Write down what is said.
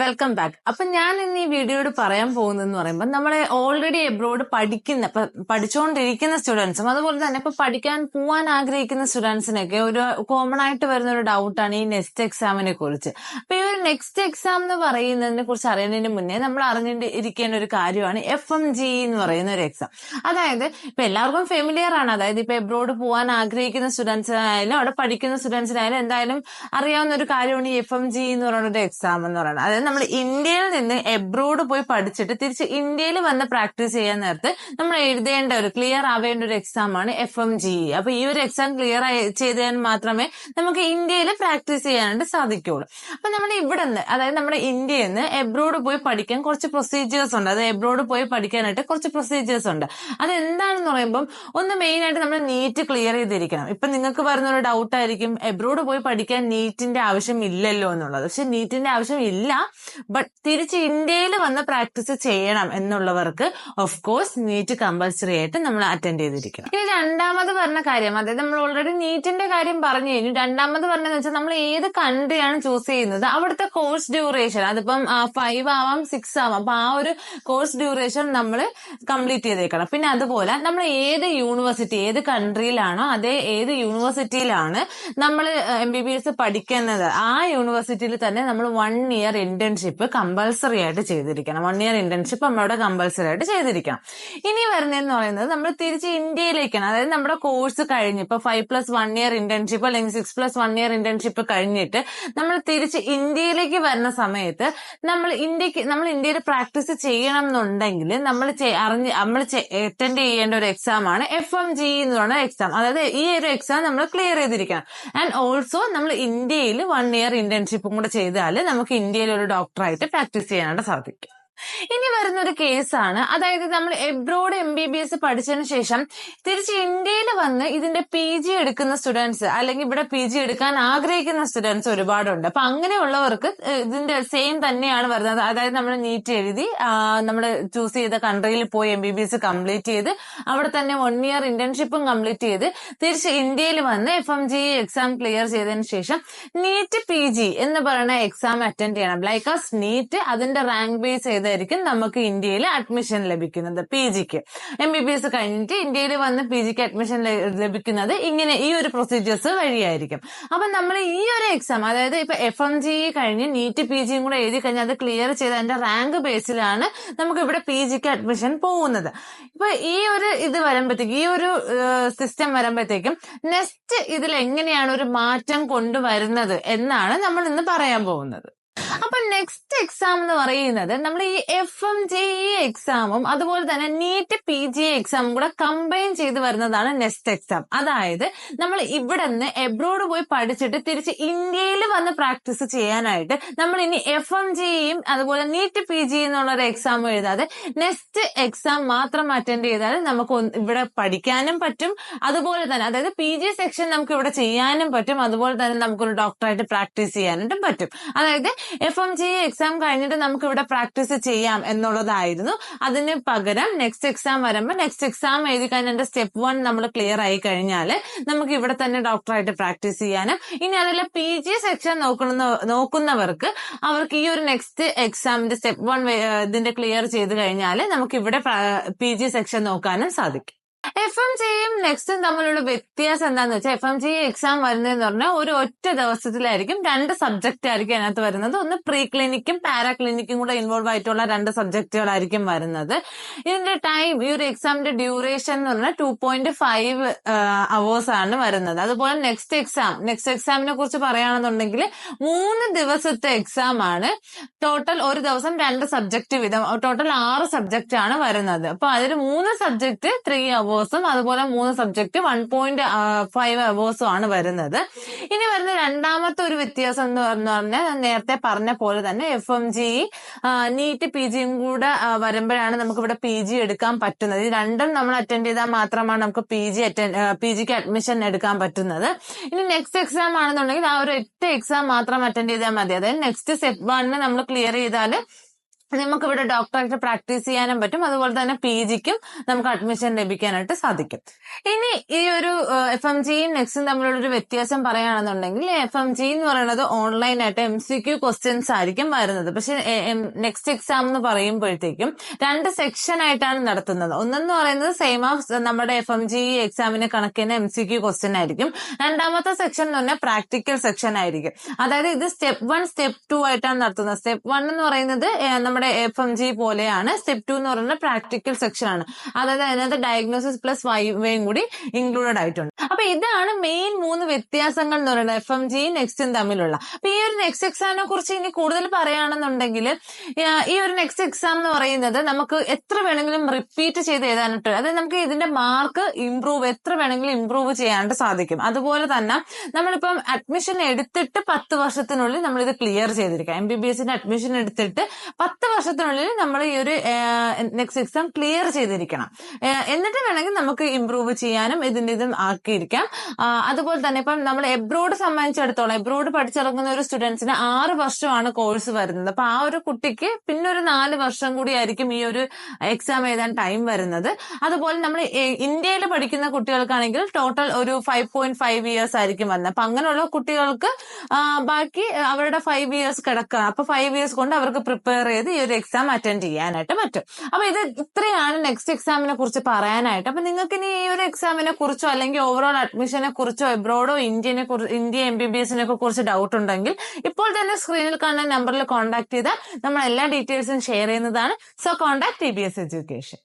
Welcome back അപ്പൊ ഞാൻ ഇന്ന് ഈ വീഡിയോയോട് പറയാൻ പോകുന്നതെന്ന് പറയുമ്പോൾ നമ്മളെ ഓൾറെഡി എബ്രോഡ് പഠിക്കുന്ന പഠിച്ചുകൊണ്ടിരിക്കുന്ന സ്റ്റുഡൻസും അതുപോലെ തന്നെ ഇപ്പൊ പഠിക്കാൻ പോവാൻ ആഗ്രഹിക്കുന്ന സ്റ്റുഡൻസിനൊക്കെ ഒരു കോമൺ ആയിട്ട് വരുന്ന ഒരു ഡൗട്ടാണ് ഈ നെക്സ്റ്റ് എക്സാമിനെ കുറിച്ച്. അപ്പൊ ഈ ഒരു നെക്സ്റ്റ് എക്സാം എന്ന് പറയുന്നതിനെ കുറിച്ച് അറിയുന്നതിന് മുന്നേ നമ്മൾ അറിഞ്ഞിരിക്കേണ്ട ഒരു കാര്യമാണ് എഫ് എം ജി എന്ന് പറയുന്ന ഒരു എക്സാം അതായത് ഇപ്പൊ എല്ലാവർക്കും ഫെമിലിയർ ആണ്. അതായത് ഇപ്പൊ എബ്രോഡ് പോവാൻ ആഗ്രഹിക്കുന്ന സ്റ്റുഡൻസിനായാലും അവിടെ പഠിക്കുന്ന സ്റ്റുഡൻസിനായാലും എന്തായാലും അറിയാവുന്ന ഒരു കാര്യമാണ് എഫ് എം ജി എന്ന് പറയുന്ന ഒരു എക്സാം എന്ന് പറയുന്നത്. അതായത് നമ്മൾ ഇന്ത്യയിൽ നിന്ന് എബ്രോഡ് പോയി പഠിച്ചിട്ട് തിരിച്ച് ഇന്ത്യയിൽ വന്ന് പ്രാക്ടീസ് ചെയ്യാൻ നേരത്ത് നമ്മൾ എഴുതേണ്ട ഒരു ക്ലിയർ ആവേണ്ട ഒരു എക്സാം ആണ് എഫ് എം ജി അപ്പൊ ഈ ഒരു എക്സാം ക്ലിയർ ചെയ്താൽ മാത്രമേ നമുക്ക് ഇന്ത്യയിൽ പ്രാക്ടീസ് ചെയ്യാനായിട്ട് സാധിക്കുകയുള്ളൂ അപ്പൊ നമ്മൾ ഇവിടെ നിന്ന് അതായത് നമ്മുടെ ഇന്ത്യയിൽ നിന്ന് എബ്രോഡ് പോയി പഠിക്കാൻ കുറച്ച് പ്രൊസീജിയേഴ്സ് ഉണ്ട്. അത് എബ്രോഡ് പോയി പഠിക്കാനായിട്ട് കുറച്ച് പ്രൊസീജിയേഴ്സ് ഉണ്ട്. അത് എന്താണെന്ന് പറയുമ്പോൾ ഒന്ന് മെയിൻ ആയിട്ട് നമ്മൾ നീറ്റ് ക്ലിയർ ചെയ്തിരിക്കണം. ഇപ്പൊ നിങ്ങൾക്ക് വരുന്ന ഒരു ഡൗട്ട് ആയിരിക്കും എബ്രോഡ് പോയി പഠിക്കാൻ നീറ്റിന്റെ ആവശ്യം ഇല്ലല്ലോ എന്നുള്ളത്. പക്ഷെ നീറ്റിന്റെ ആവശ്യം ഇല്ല. ബട്ട് തിരിച്ച് ഇന്ത്യയിൽ വന്ന് പ്രാക്ടീസ് ചെയ്യണം എന്നുള്ളവർക്ക് ഓഫ് കോഴ്സ് നീറ്റ് കമ്പൽസറി ആയിട്ട് നമ്മൾ അറ്റൻഡ് ചെയ്തിരിക്കണം. ഇനി രണ്ടാമത് പറഞ്ഞ കാര്യം അതായത് നമ്മൾ ഓൾറെഡി നീറ്റിന്റെ കാര്യം പറഞ്ഞു കഴിഞ്ഞു. രണ്ടാമത് പറഞ്ഞതെന്ന് വെച്ചാൽ നമ്മൾ ഏത് കൺട്രിയാണ് ചൂസ് ചെയ്യുന്നത് അവിടുത്തെ കോഴ്സ് ഡ്യൂറേഷൻ അതിപ്പം ഫൈവ് ആവാം സിക്സ് ആവാം അപ്പൊ ആ ഒരു കോഴ്സ് ഡ്യൂറേഷൻ നമ്മൾ കംപ്ലീറ്റ് ചെയ്തേക്കണം. പിന്നെ അതുപോലെ നമ്മൾ ഏത് യൂണിവേഴ്സിറ്റി ഏത് കൺട്രിയിലാണോ അതേ ഏത് യൂണിവേഴ്സിറ്റിയിലാണ് നമ്മൾ എം ബി ബി എസ് പഠിക്കുന്നത് ആ യൂണിവേഴ്സിറ്റിയിൽ തന്നെ നമ്മൾ വൺ ഇയർ ഇന്റേൺഷിപ്പ് കമ്പൽസറി ആയിട്ട് ചെയ്തിരിക്കണം. വൺ ഇയർ ഇന്റേൺഷിപ്പ് നമ്മളവിടെ കമ്പൽസറി ആയിട്ട് ചെയ്തിരിക്കണം. ഇനി വരുന്നതെന്ന് പറയുന്നത് നമ്മൾ തിരിച്ച് ഇന്ത്യയിലേക്കാണ്. അതായത് നമ്മുടെ കോഴ്സ് കഴിഞ്ഞ് ഇപ്പൊ five plus one year internship അല്ലെങ്കിൽ six plus one year internship കഴിഞ്ഞിട്ട് നമ്മൾ തിരിച്ച് ഇന്ത്യയിലേക്ക് വരുന്ന സമയത്ത് നമ്മൾ ഇന്ത്യയ്ക്ക് നമ്മൾ ഇന്ത്യയിൽ പ്രാക്ടീസ് ചെയ്യണം എന്നുണ്ടെങ്കിൽ നമ്മൾ അറിഞ്ഞ് നമ്മൾ അറ്റൻഡ് ചെയ്യേണ്ട ഒരു എക്സാം ആണ് എഫ് എം ജി എന്ന് പറയുന്ന എക്സാം അതായത് ഈ ഒരു എക്സാം നമ്മൾ ക്ലിയർ ചെയ്തിരിക്കണം. ആൻഡ് ഓൾസോ നമ്മൾ ഇന്ത്യയിൽ വൺ ഇയർ ഇന്റേൺഷിപ്പും കൂടെ ചെയ്താൽ നമുക്ക് ഇന്ത്യയിൽ ഒരു ഡോക്ടറായിട്ട് പ്രാക്ടീസ് ചെയ്യാനായിട്ട് സാധിക്കും. ഇനി വരുന്ന ഒരു കേസാണ്. അതായത് നമ്മൾ abroad M B B S പഠിച്ചതിന് ശേഷം തിരിച്ച് ഇന്ത്യയിൽ വന്ന് ഇതിന്റെ പി ജി എടുക്കുന്ന സ്റ്റുഡൻസ് അല്ലെങ്കിൽ ഇവിടെ പി ജി എടുക്കാൻ ആഗ്രഹിക്കുന്ന സ്റ്റുഡൻസ് ഒരുപാടുണ്ട്. അപ്പൊ അങ്ങനെയുള്ളവർക്ക് ഇതിന്റെ സെയിം തന്നെയാണ് വരുന്നത്. അതായത് നമ്മൾ നീറ്റ് എഴുതി നമ്മൾ ചൂസ് ചെയ്ത കൺട്രിയിൽ പോയി M B B S complete ചെയ്ത് അവിടെ തന്നെ വൺ ഇയർ ഇന്റേൺഷിപ്പും കംപ്ലീറ്റ് ചെയ്ത് തിരിച്ച് ഇന്ത്യയിൽ വന്ന് F M G exam clear ചെയ്തതിന് ശേഷം നീറ്റ് പി ജി എന്ന് പറയുന്ന എക്സാം അറ്റൻഡ് ചെയ്യണം. ലൈക്ക് ആ നീറ്റ് അതിന്റെ റാങ്ക് ബേസ് ചെയ്ത് ചെയ്തായിരിക്കും നമുക്ക് ഇന്ത്യയിൽ അഡ്മിഷൻ ലഭിക്കുന്നത് പി ജിക്ക് എം ബി ബി എസ് കഴിഞ്ഞിട്ട് ഇന്ത്യയിൽ വന്ന് പി ജിക്ക് അഡ്മിഷൻ ലഭിക്കുന്നത് ഇങ്ങനെ ഈ ഒരു പ്രൊസീജിയേഴ്സ് വഴിയായിരിക്കും. അപ്പൊ നമ്മൾ ഈ ഒരു എക്സാം അതായത് ഇപ്പൊ എഫ് എം ജി കഴിഞ്ഞ് നീറ്റ് പി ജിയും കൂടെ എഴുതി കഴിഞ്ഞാൽ അത് ക്ലിയർ ചെയ്ത് അതിന്റെ റാങ്ക് ബേസിലാണ് നമുക്ക് ഇവിടെ പി ജിക്ക് അഡ്മിഷൻ പോകുന്നത്. ഇപ്പൊ ഈ ഒരു ഇത് വരുമ്പോഴത്തേക്കും ഈ ഒരു സിസ്റ്റം വരുമ്പോഴത്തേക്കും നെക്സ്റ്റ് ഇതിൽ എങ്ങനെയാണ് ഒരു മാറ്റം കൊണ്ടുവരുന്നത് എന്നാണ് നമ്മൾ ഇന്ന് പറയാൻ പോകുന്നത്. അപ്പൊ നെക്സ്റ്റ് എക്സാം എന്ന് പറയുന്നത് നമ്മൾ ഈ എഫ് എം ജെ ഇ എക്സാമും അതുപോലെ തന്നെ നീറ്റ് പി ജി എക്സാമും കൂടെ കമ്പൈൻ ചെയ്ത് വരുന്നതാണ് നെക്സ്റ്റ് എക്സാം അതായത് നമ്മൾ ഇവിടെ നിന്ന് എബ്രോഡ് പോയി പഠിച്ചിട്ട് തിരിച്ച് ഇന്ത്യയിൽ വന്ന് പ്രാക്ടീസ് ചെയ്യാനായിട്ട് നമ്മൾ ഇനി എഫ് എം ജെ ജിയും അതുപോലെ നീറ്റ് പി ജി എന്നുള്ള ഒരു എക്സാം എഴുതാതെ നെക്സ്റ്റ് എക്സാം മാത്രം അറ്റൻഡ് ചെയ്താൽ നമുക്ക് ഇവിടെ പഠിക്കാനും പറ്റും. അതുപോലെ തന്നെ അതായത് പി ജി സെക്ഷൻ നമുക്ക് ഇവിടെ ചെയ്യാനും പറ്റും. അതുപോലെ തന്നെ നമുക്കൊരു ഡോക്ടറായിട്ട് പ്രാക്ടീസ് ചെയ്യാനായിട്ടും പറ്റും. അതായത് എഫ് എം ജി എക്സാം കഴിഞ്ഞിട്ട് നമുക്ക് ഇവിടെ പ്രാക്ടീസ് ചെയ്യാം എന്നുള്ളതായിരുന്നു. അതിന് പകരം നെക്സ്റ്റ് എക്സാം വരുമ്പോൾ നെക്സ്റ്റ് എക്സാം എഴുതി കഴിഞ്ഞാൽ സ്റ്റെപ്പ് വൺ നമ്മൾ ക്ലിയർ ആയി കഴിഞ്ഞാൽ നമുക്ക് ഇവിടെ തന്നെ ഡോക്ടറായിട്ട് പ്രാക്ടീസ് ചെയ്യാനും. ഇനി അതല്ല പി ജി സെക്ഷൻ നോക്കുന്ന നോക്കുന്നവർക്ക് അവർക്ക് ഈ ഒരു നെക്സ്റ്റ് എക്സാമിന്റെ സ്റ്റെപ്പ് വൺ ഇതിന്റെ ക്ലിയർ ചെയ്ത് കഴിഞ്ഞാൽ നമുക്ക് ഇവിടെ പി ജി സെക്ഷൻ നോക്കാനും സാധിക്കും. എഫ് എം ജിയും നെക്സ്റ്റും തമ്മിലുള്ള വ്യത്യാസം എന്താന്ന് വെച്ചാൽ എഫ് എം ജി എക്സാം വരുന്നതെന്ന് പറഞ്ഞാൽ ഒരു ഒറ്റ ദിവസത്തിലായിരിക്കും രണ്ട് സബ്ജക്റ്റ് ആയിരിക്കും അതിനകത്ത് വരുന്നത്. ഒന്ന് പ്രീ ക്ലിനിക്കും പാരാ ക്ലിനിക്കും കൂടെ ഇൻവോൾവ് ആയിട്ടുള്ള രണ്ട് സബ്ജക്റ്റുകളായിരിക്കും വരുന്നത്. ഇതിന്റെ ടൈം ഈ ഒരു എക്സാമിന്റെ ഡ്യൂറേഷൻ എന്ന് പറഞ്ഞാൽ ടു പോയിന്റ് ഫൈവ് അവേഴ്സ് ആണ് വരുന്നത്. അതുപോലെ നെക്സ്റ്റ് എക്സാം നെക്സ്റ്റ് എക്സാമിനെ കുറിച്ച് പറയുകയാണെന്നുണ്ടെങ്കിൽ മൂന്ന് ദിവസത്തെ എക്സാം ആണ്. ടോട്ടൽ ഒരു ദിവസം രണ്ട് സബ്ജക്ട് വീതം ടോട്ടൽ ആറ് സബ്ജക്റ്റ് ആണ് വരുന്നത്. അപ്പൊ അതിൽ മൂന്ന് സബ്ജക്ട് ത്രീ അവേഴ്സ് അവേഴ്സും അതുപോലെ മൂന്ന് സബ്ജക്ട് വൺ പോയിന്റ് ഫൈവ് അവേഴ്സും ആണ് വരുന്നത്. ഇനി വരുന്ന രണ്ടാമത്തെ ഒരു വ്യത്യാസം എന്ന് പറഞ്ഞു പറഞ്ഞാൽ നേരത്തെ പറഞ്ഞ പോലെ തന്നെ F M G NEET P ജിയും കൂടെ വരുമ്പോഴാണ് നമുക്ക് ഇവിടെ പി ജി എടുക്കാൻ പറ്റുന്നത്. ഈ രണ്ടും നമ്മൾ അറ്റൻഡ് ചെയ്താൽ മാത്രമാണ് നമുക്ക് പി ജി അറ്റൻഡ് പി ജിക്ക് അഡ്മിഷൻ എടുക്കാൻ പറ്റുന്നത്. ഇനി നെക്സ്റ്റ് എക്സാം ആണെന്നുണ്ടെങ്കിൽ ആ ഒരു എട്ട് എക്സാം മാത്രം അറ്റൻഡ് ചെയ്താൽ മതി. അതായത് നെക്സ്റ്റ് സെറ്റ് വണ് നമ്മൾ ക്ലിയർ ചെയ്താൽ നമുക്ക് ഇവിടെ ഡോക്ടറായിട്ട് പ്രാക്ടീസ് ചെയ്യാനും പറ്റും. അതുപോലെ തന്നെ പി ജിക്കും നമുക്ക് അഡ്മിഷൻ ലഭിക്കാനായിട്ട് സാധിക്കും. ഇനി ഈ ഒരു എഫ് എം ജിയും നെക്സ്റ്റും തമ്മിലുള്ള ഒരു വ്യത്യാസം പറയുകയാണെന്നുണ്ടെങ്കിൽ എഫ് എം ജി എന്ന് പറയുന്നത് ഓൺലൈൻ ആയിട്ട് എം സി ക്യു ക്വസ്റ്റ്യൻസ് ആയിരിക്കും വരുന്നത്. പക്ഷെ നെക്സ്റ്റ് എക്സാം എന്ന് പറയുമ്പോഴത്തേക്കും രണ്ട് സെക്ഷൻ ആയിട്ടാണ് നടത്തുന്നത്. ഒന്നെന്ന് പറയുന്നത് സെയിം ഓഫ് നമ്മുടെ എഫ് എം ജി എക്സാമിന് കണക്കിന് എം സി ക്യു ക്വസ്റ്റ്യൻ ആയിരിക്കും. രണ്ടാമത്തെ സെക്ഷൻ എന്ന് പറഞ്ഞാൽ പ്രാക്ടിക്കൽ സെക്ഷൻ ആയിരിക്കും. അതായത് ഇത് സ്റ്റെപ്പ് വൺ സ്റ്റെപ്പ് ടു ആയിട്ടാണ് നടത്തുന്നത്. സ്റ്റെപ്പ് വൺ എന്ന് പറയുന്നത് നമ്മുടെ എഫ് എം ജി പോലെയാണ് സ്റ്റെപ്പ് ടു എന്ന് പറയുന്ന പ്രാക്ടിക്കൽ സെക്ഷൻ ആണ്. അതായത് അതിനകത്ത് ഡയഗ്നോസിസ് പ്ലസ് വൈവേയും കൂടി ഇൻക്ലൂഡഡ് ആയിട്ടുണ്ട്. അപ്പൊ ഇതാണ് മെയിൻ മൂന്ന് വ്യത്യാസങ്ങൾ എന്ന് പറയുന്നത് എഫ് എം ജിയും നെക്സ്റ്റും തമ്മിലുള്ള. അപ്പൊ ഈ ഒരു നെക്സ്റ്റ് എക്സാമിനെ കുറിച്ച് ഇനി കൂടുതൽ പറയുകയാണെന്നുണ്ടെങ്കിൽ ഈ ഒരു നെക്സ്റ്റ് എക്സാം എന്ന് പറയുന്നത് നമുക്ക് എത്ര വേണമെങ്കിലും റിപ്പീറ്റ് ചെയ്ത് എഴുതാനായിട്ട് അതായത് നമുക്ക് ഇതിന്റെ മാർക്ക് ഇംപ്രൂവ് എത്ര വേണമെങ്കിലും ഇംപ്രൂവ് ചെയ്യാനായിട്ട് സാധിക്കും. അതുപോലെ തന്നെ നമ്മളിപ്പം അഡ്മിഷൻ എടുത്തിട്ട് പത്ത് വർഷത്തിനുള്ളിൽ നമ്മൾ ഇത് ക്ലിയർ ചെയ്തിരിക്കാം എം ബി ബി എസിന്റെ അഡ്മിഷൻ എടുത്തിട്ട് പത്ത് വർഷത്തിനുള്ളിൽ നമ്മൾ ഈ ഒരു നെക്സ്റ്റ് എക്സാം ക്ലിയർ ചെയ്തിരിക്കണം. എന്നിട്ട് വേണമെങ്കിൽ നമുക്ക് ഇമ്പ്രൂവ് ചെയ്യാനും ഇതിന്റെ ഇതും ആക്കിയിരിക്കാം. അതുപോലെ തന്നെ ഇപ്പം നമ്മൾ എബ്രോഡ് സംബന്ധിച്ചിടത്തോളം എബ്രോഡ് പഠിച്ചിറങ്ങുന്ന ഒരു സ്റ്റുഡൻസിന് ആറ് വർഷമാണ് കോഴ്സ് വരുന്നത്. അപ്പൊ ആ ഒരു കുട്ടിക്ക് പിന്നെ ഒരു നാല് വർഷം കൂടി ആയിരിക്കും ഈ ഒരു എക്സാം എഴുതാൻ ടൈം വരുന്നത്. അതുപോലെ നമ്മൾ ഇന്ത്യയിൽ പഠിക്കുന്ന കുട്ടികൾക്കാണെങ്കിൽ ടോട്ടൽ ഒരു ഫൈവ് പോയിന്റ് ഫൈവ് ഇയേഴ്സ് ആയിരിക്കും വരുന്നത്. അപ്പൊ അങ്ങനെയുള്ള കുട്ടികൾക്ക് ബാക്കി അവരുടെ ഫൈവ് ഇയേഴ്സ് കിടക്കുക അപ്പൊ ഫൈവ് ഇയേഴ്സ് കൊണ്ട് അവർക്ക് പ്രിപ്പയർ ചെയ്ത് ഈ ഒരു എക്സാം അറ്റൻഡ് ചെയ്യാനായിട്ട് പറ്റും. അപ്പൊ ഇത് ഇത്രയാണ് നെക്സ്റ്റ് എക്സാമിനെ കുറിച്ച് പറയാനായിട്ട്. അപ്പൊ നിങ്ങൾക്ക് ഇനി ഈ ഒരു എക്സാമിനെ കുറിച്ചോ അല്ലെങ്കിൽ ഓവറോൾ അഡ്മിഷനെ കുറിച്ചോ എബ്രോഡോ ഇന്ത്യനെ കുറിച്ച് ഇന്ത്യ എം ബി ബി എസിനെ കുറിച്ച് ഡൗട്ട് ഉണ്ടെങ്കിൽ ഇപ്പോൾ തന്നെ സ്ക്രീനിൽ കാണുന്ന നമ്പറിൽ കോൺടാക്ട് ചെയ്താൽ നമ്മൾ എല്ലാ ഡീറ്റെയിൽസും ഷെയർ ചെയ്യുന്നതാണ്. So contact T B S education